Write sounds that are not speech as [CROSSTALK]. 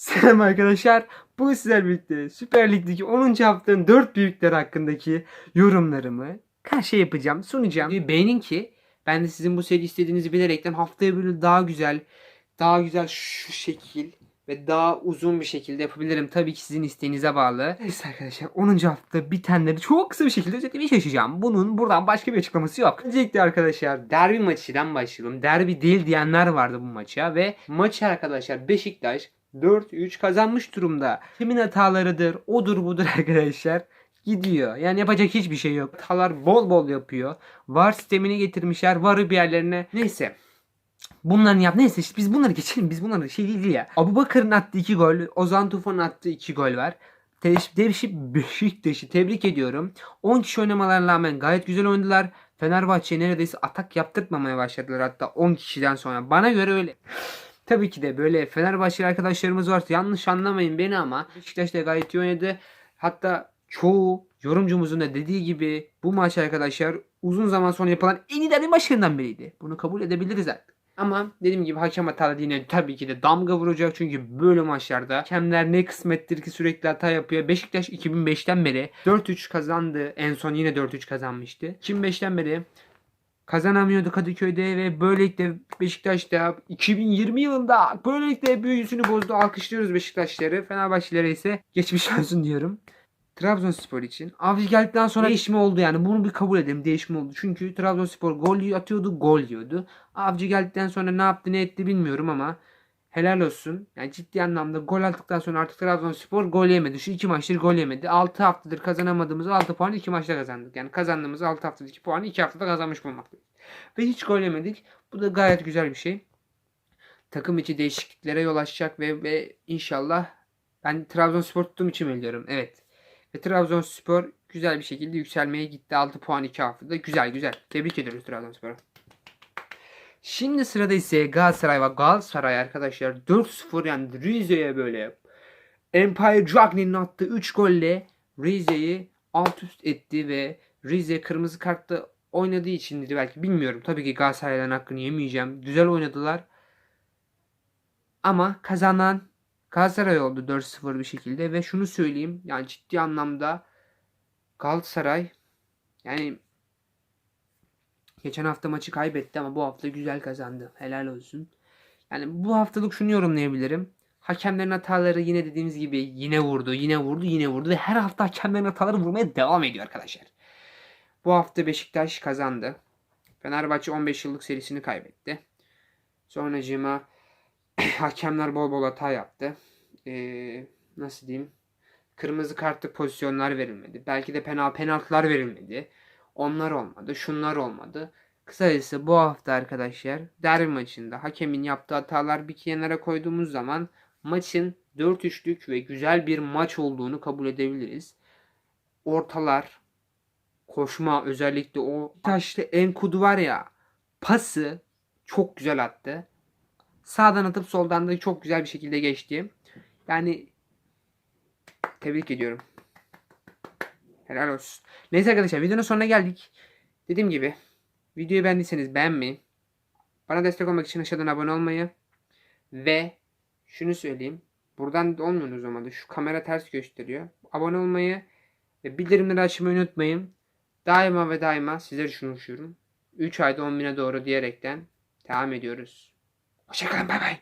Selam arkadaşlar. Bugün sizlerle birlikte Süper Lig'deki 10. haftanın 4 büyükleri hakkındaki yorumlarımı karşı yapacağım, sunacağım. Bir Beğenin ki ben de sizin bu seri istediğinizi bilerekten haftaya böyle daha güzel, daha güzel şu şekil ve daha uzun bir şekilde yapabilirim. Tabii ki sizin isteğinize bağlı. Neyse arkadaşlar 10. hafta bitenleri çok kısa bir şekilde özetlemeye çalışacağım. Bunun buradan başka bir açıklaması yok. Öncelikle arkadaşlar derbi maçından başlayalım. Derbi değil diyenler vardı bu maça ve maçı arkadaşlar Beşiktaş 4-3 kazanmış durumda. Kimin hatalarıdır, odur budur [LAUGHS] arkadaşlar. Gidiyor. Yani yapacak hiçbir şey yok. Hatalar bol bol yapıyor. VAR sistemini getirmişler. VAR'ı bir yerlerine. Neyse. Bunların yap neyse işte biz bunları geçelim. Biz bunları şey değil ya. Abu Bakır'ın attığı 2 gol. Ozan Tufan'ın attığı 2 gol var. Devşi Beşiktaş'ı tebrik ediyorum. 10 kişi oynamalarına rağmen gayet güzel oynadılar. Fenerbahçe'ye neredeyse atak yaptırtmamaya başladılar hatta 10 kişiden sonra. Bana göre öyle. Tabii ki de böyle Fenerbahçeli arkadaşlarımız varsa yanlış anlamayın beni ama Beşiktaş da gayet iyi oynadı. Hatta çoğu yorumcumuzun da dediği gibi bu maç arkadaşlar uzun zaman sonra yapılan en iyi maçlarından biriydi. Bunu kabul edebiliriz artık. Ama dediğim gibi hakem hataları yine tabii ki de damga vuracak çünkü böyle maçlarda hakemler ne kısmettir ki sürekli hata yapıyor. Beşiktaş 2005'ten beri 4-3 kazandı. En son yine 4-3 kazanmıştı. 2005'ten beri kazanamıyordu Kadıköy'de ve böylelikle Beşiktaş'ta 2020 yılında böylelikle büyüsünü bozdu. Alkışlıyoruz Beşiktaşları. Fenerbahçelilere ise geçmiş [LAUGHS] olsun diyorum. Trabzonspor için. Avcı geldikten sonra değişme oldu yani. Bunu bir kabul edelim. Değişme oldu. Çünkü Trabzonspor gol atıyordu, gol yiyordu. Avcı geldikten sonra ne yaptı, ne etti bilmiyorum ama helal olsun. Yani ciddi anlamda gol attıktan sonra artık Trabzonspor gol yemedi. Şu iki maçtır gol yemedi. 6 haftadır kazanamadığımız 6 puanı 2 maçta kazandık. Yani kazandığımız 6 haftada 2 puanı 2 haftada kazanmış bulunmaktayız. Ve hiç gol yemedik. Bu da gayet güzel bir şey. Takım içi değişikliklere yol açacak ve, ve inşallah ben Trabzonspor tuttuğum için biliyorum. Evet. Ve Trabzonspor güzel bir şekilde yükselmeye gitti. 6 puan 2 haftada. Güzel güzel. Tebrik ediyoruz Trabzonspor'u. Şimdi sırada ise Galatasaray var. Galatasaray arkadaşlar 4-0 yani Rize'ye böyle Empire Dragon'in attığı 3 golle Rize'yi alt üst etti ve Rize kırmızı kartla oynadığı için dedi belki bilmiyorum. Tabii ki Galatasaray'dan hakkını yemeyeceğim. Güzel oynadılar. Ama kazanan Galatasaray oldu 4-0 bir şekilde ve şunu söyleyeyim yani ciddi anlamda Galatasaray yani geçen hafta maçı kaybetti ama bu hafta güzel kazandı. Helal olsun. Yani bu haftalık şunu yorumlayabilirim. Hakemlerin hataları yine dediğimiz gibi yine vurdu, yine vurdu, yine vurdu ve her hafta hakemlerin hataları vurmaya devam ediyor arkadaşlar. Bu hafta Beşiktaş kazandı. Fenerbahçe 15 yıllık serisini kaybetti. Sonracığıma [CLEARS THROAT] hakemler bol bol hata yaptı. Ee, nasıl diyeyim? Kırmızı kartlı pozisyonlar verilmedi. Belki de penal penaltılar verilmedi. Onlar olmadı. Şunlar olmadı. Kısacası bu hafta arkadaşlar derbi maçında hakemin yaptığı hatalar bir kenara koyduğumuz zaman maçın 4-3'lük ve güzel bir maç olduğunu kabul edebiliriz. Ortalar, koşma özellikle o taşlı Enkudu var ya pası çok güzel attı. Sağdan atıp soldan da çok güzel bir şekilde geçti. Yani tebrik ediyorum. Helal olsun. Neyse arkadaşlar videonun sonuna geldik. Dediğim gibi videoyu beğendiyseniz beğenmeyi, bana destek olmak için aşağıdan abone olmayı ve şunu söyleyeyim. Buradan da olmuyor o zaman da şu kamera ters gösteriyor. Abone olmayı ve bildirimleri açmayı unutmayın. Daima ve daima sizler için uğraşıyorum. 3 ayda 10 bine doğru diyerekten devam ediyoruz. Hoşçakalın bay bay.